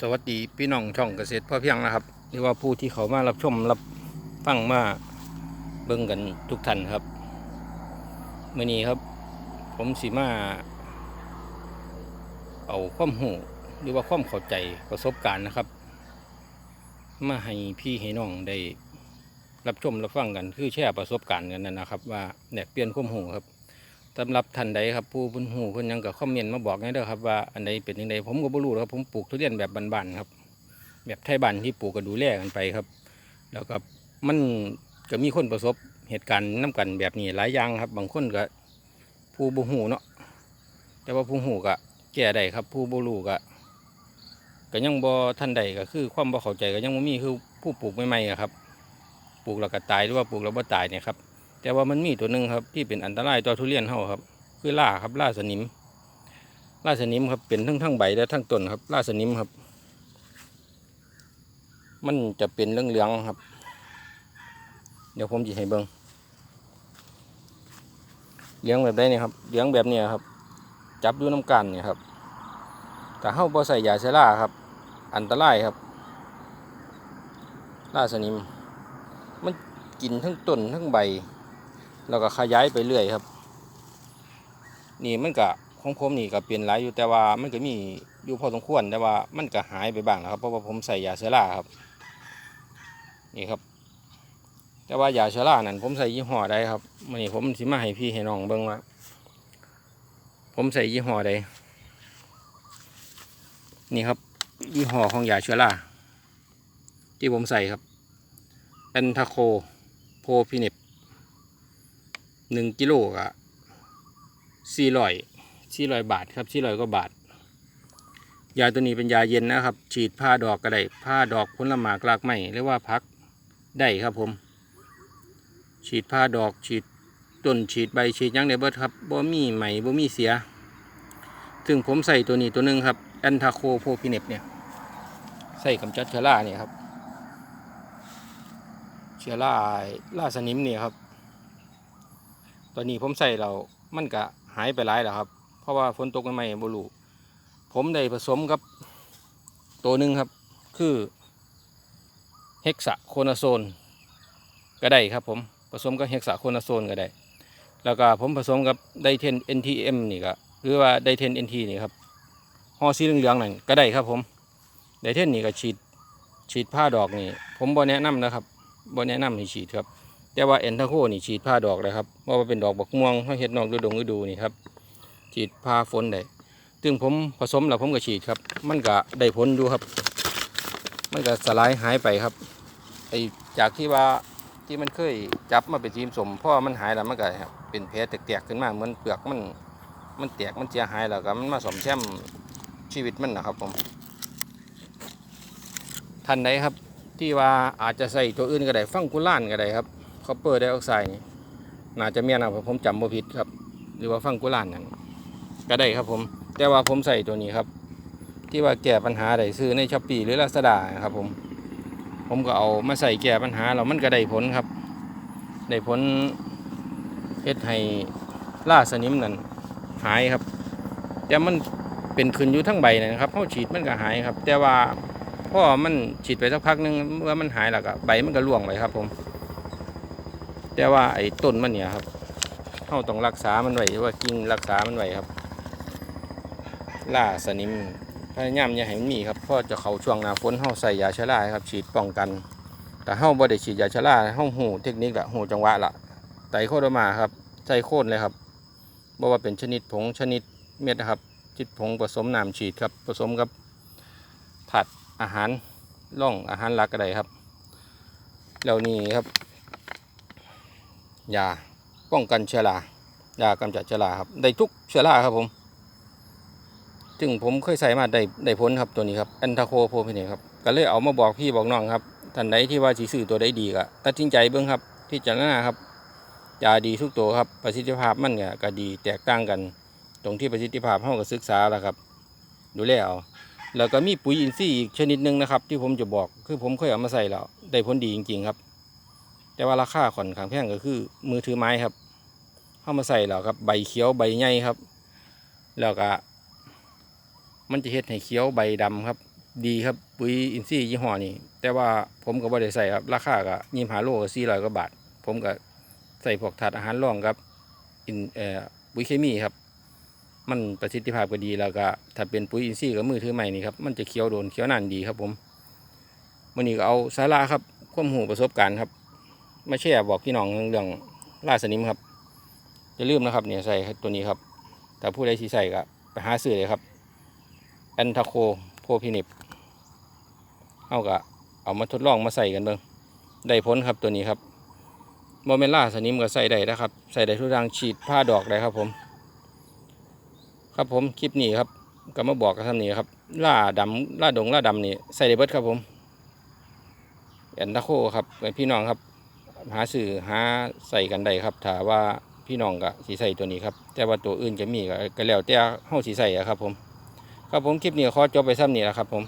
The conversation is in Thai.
สวัสดีพี่น้องช่องเกษตรพ่อเพียงนะครับหรือว่าผู้ที่เขามารับชมรับฟังมาเบิ่งกันทุกท่านครับมื่อนี้ครับ ผมสิมา เอาความหูหรือว่าความเข้าใจประสบการณ์นะครับ มาให้พี่ให้น้องได้รับชมรับฟังกันคือแชร์ประสบการณ์กันนั่นนะครับ ว่าแลกเปลี่ยนความหูครับ สำหรับท่านใดครับผู้พิ่นหูเพิ่นยังก็คอมเมนต์มาบอกให้เด้อครับว่าอันใดเป็นยังไงผมก็บ่รู้ครับผมปลูกทุเรียนแบบบานๆครับ แบบไทยบานที่ปลูกก็ดูแลกันไปครับ แล้วก็มันก็มีคนประสบเหตุการณ์น้กันแบบนี้หลายอย่างครับ บางคนก็ผู้บ่หูเนาะแต่ว่าผู้หูก็แก้ได้ครับ ผู้บ่รู้ก็ก็ยังบ่ทันใดก็คือ ความบ่เข้าใจก็ยังบ่มีคือผู้ปลูกใหม่ๆครับ ปลูกแล้วก็ตายหรือว่าปลูกแล้วบ่ตายเนี่ยครับ แต่ว่ามันมีตัวหนึ่งครับที่เป็นอันตรายต่อทุเรียนเฮาครับ คือล่าครับล่าสนิมล่าสนิมครับเป็นทั้งทั้งใบและทั้งต้นครับล่าสนิมครับ มันจะเป็นเรื่องเหลืองครับ เดี๋ยวผมจะให้เบิงเลี้ยงแบบได้นี่ครับเลี้ยงแบบเนี้ยครับ จับดูน้ำกันเนี่ยครับแต่เฮาบ่ใส่ยาเชล่าครับ อันตรายครับล่าสนิม มันกินทั้งต้นทั้งใบ แล้วก็ขยายไปเรื่อยครับ นี่มันก็ของผมนี่ก็เปลี่ยนหลายอยู่แต่ว่ามันก็มีอยู่พอสมควรแต่ว่ามันก็หายไปบ้างนะครับ เพราะว่าผมใส่ยาเชื้อราครับ นี่ครับ แต่ว่ายาเชื้อรานั่นผมใส่ยี่ห้อใดครับมันนี่ผมสิมาให้พี่ให้น้องเบิ่งว่าผมใส่ยี่ห้อใดนี่ครับ ยี่ห้อของยาเชื้อราที่ผมใส่ครับเป็นทาโคโพพิเนป หนึ่งกิโลกะสี่ร้อยสี่ร้อยบาทครับสี่ร้อยกว่าบาท ยาตัวนี้เป็นยาเย็นนะครับ ฉีดผ้าดอกก็ได้ผ้าดอกผลหมากรากไม้เรียกว่าพักได้ครับผม ฉีดผ้าดอกฉีดต้นฉีดใบฉีดยังได้เบิดครับบ่มีไหมบ่มีเสียซึ่งผมใส่ตัวนี้ตัวหนึ่งครับแอนทาโคโพพิเนปเนี่ยใส่กำจัดเชื้อราเนี่ยครับ เชื้อราราสนิมเนี่ยครับ ตอนนี้ผมใส่เรามันก็หายไปหลายแล้วครับ เพราะว่าฝนตกใหม่ๆบรูผมได้ผสมกับตัวหนึ่งครับ คือเฮกซาโคนาโซนก็ได้ครับผมผสมกับเฮกซาโคนาโซนก็ได้ แล้วก็ผมผสมกับไดเทน NTM นี่ก็หรือว่าไดเทน NT นี่ครับห่อสีเหลืองๆนั่นก็ได้ครับผมไดเทนนี่ก็ฉีดฉีดผ้าดอกนี่ ผมบ่แนะนำนะครับบ่แนะนำให้ฉีดครับ แต่ว่าแอนทาโคนี่ฉีดผ้าดอกเลยครับว่าเป็นดอกบักม่วงเขาเห็ดนอกฤดูฤดูนี่ครับฉีดผ้าฝนได้ซึ่งผมผสมแล้วผมก็ฉีดครับ มันก็ได้ผลอยู่ครับ มันก็สลายหายไปครับไอจากที่ว่าที่มันเคยจับมาเป็นทีมสมเพราะว่ามันหายแล้วมันก็ครับเป็นแผลแตกๆขึ้นมาเหมือนเปลือกมันมันแตกมันเสียหายแล้วก็มันมาสมแช่มชีวิตมันนะครับผมท่านใดครับ ที่ว่าอาจจะใส่ตัวอื่นก็ได้ฟังกุล่านก็ได้ครับ คอปเปอร์ไดออกไซด์นี่น่าจะเมียนะครับผมจำบ่ผิดครับ หรือว่าฟังกุลานนั่นก็ได้ครับผม แต่ว่าผมใส่ตัวนี้ครับ ที่ว่าแก้ปัญหาได้ซื้อในช้อปปี้หรือลาซาด้าครับผม ผมก็เอามาใส่แก้ปัญหาแล้วมันก็ได้ผลครับ ได้ผลเฮ็ดให้ล่าสนิมนั่นหายครับ แต่มันเป็นขึ้นอยู่ทั้งใบนะครับเขาฉีดมันก็หายครับ แต่ว่าพอมันฉีดไปสักพักหนึงเมื่อมันหายแล้วก็ใบมันก็ร่วงไปครับผม แต่ว่าไอ้ต้นมันเนี่ยครับเราต้องรักษามันไว้หรือว่ากิ่งรักษามันไว้ครับ ล่าสนิมพยายามอย่าให้มันมีครับเพราะจะเขาช่วงหน้าฝนเราใส่ยาชะลาครับฉีดป้องกัน แต่เฮาบ่ได้ฉีดยาชะลาเฮาหูเทคนิคละหูจังหวะละไตรโคโดมาครับใส่โคนเลยครับบ่ว่าเป็นชนิดผงชนิดเม็ดนะครับจิตผงผสมน้ำฉีดครับผสมกับถัดอาหารล่องอาหารหลักก็ได้ครับแล้วนี่ครับ ยาป้องกันเชื้อรายากำจัดเชื้อราครับได้ทุกเชื้อราครับผม ซึ่งผมเคยใส่มาได้ได้ผลครับตัวนี้ครับแอนทาโคโพพิเนครับก็เลยเอามาบอกพี่บอกน้องครับท่านใดที่ว่าสีสื่อตัวได้ดีก็ตัดสินใจเบิ้งครับที่จะน้าครับยาดีทุกตัวครับประสิทธิภาพมันก็ดีแตกต่างกัน ตรงที่ประสิทธิภาพเฮาก็ศึกษาแล้วครับดูแลเอาแล้วก็มีปุ๋ยอินทรีย์อีกชนิดหนึ่งนะครับ ที่ผมจะบอกคือผมเคยเอามาใส่แล้วได้ผลดีจริง ๆ ครับ แต่ว่าราคาค่อนข้างแพงก็คือ มือถือไม้ครับเข้ามาใส่แล้วครับ ใบเขียวใบใหญ่ครับ แล้วก็ มันจะเฮ็ดให้เขียวใบดำครับ ดีครับปุ๋ยอินทรีย์ยี่ห้อนี้แต่ว่าผมก็บ่ได้ใส่ครับ ราคาก็ยี่ห้าโลก็สี่ร้อยกว่าบาท ผมก็ใส่พวกถาดอาหารรองครับอินเอ่อปุ๋ยเคมีครับ มันประสิทธิภาพก็ดีแล้วก็ถ้าเป็นปุ๋ยอินทรีย์กับมือถือใหม่นี่ครับมันจะเคี้ยวโดนเคี้ยวนานดีครับผมวันนี้ก็เอาสาระครับความหูประสบการณ์ครับ มาแชร์บอกพี่น้องเรื่องล่าสนิมครับอย่าลืมนะครับเนี่ยใส่ตัวนี้ครับ แต่ผู้ใดที่ใส่ก็ไปหาซื้อเลยครับแอนทาโคโพพินิบเอาก็เอามาทดลองมาใส่กันเบิ่งได้ผลครับตัวนี้ครับโมเมนล่าสนิมก็ใส่ได้นะครับ ใส่ได้ทุกทางฉีดผ้าดอกได้ครับผม ครับผมคลิปนี้ครับก็มาบอกกันทำนี้ครับล่าดำล่าดงล่าดำนี่ใส่ได้เบิดครับผมแอนตาโคครับพี่น้องครับ หาสื่อหาใส่กันได้ครับถ้าว่าพี่น้องก็สีใส่ตัวนี้ครับ แต่ว่าตัวอื่นจะมีก็ก็แล้วแต่เฮาสีใส่ครับผม ครับผมคลิปนี้ขอจบไปซ้ำนี้แล้วครับผม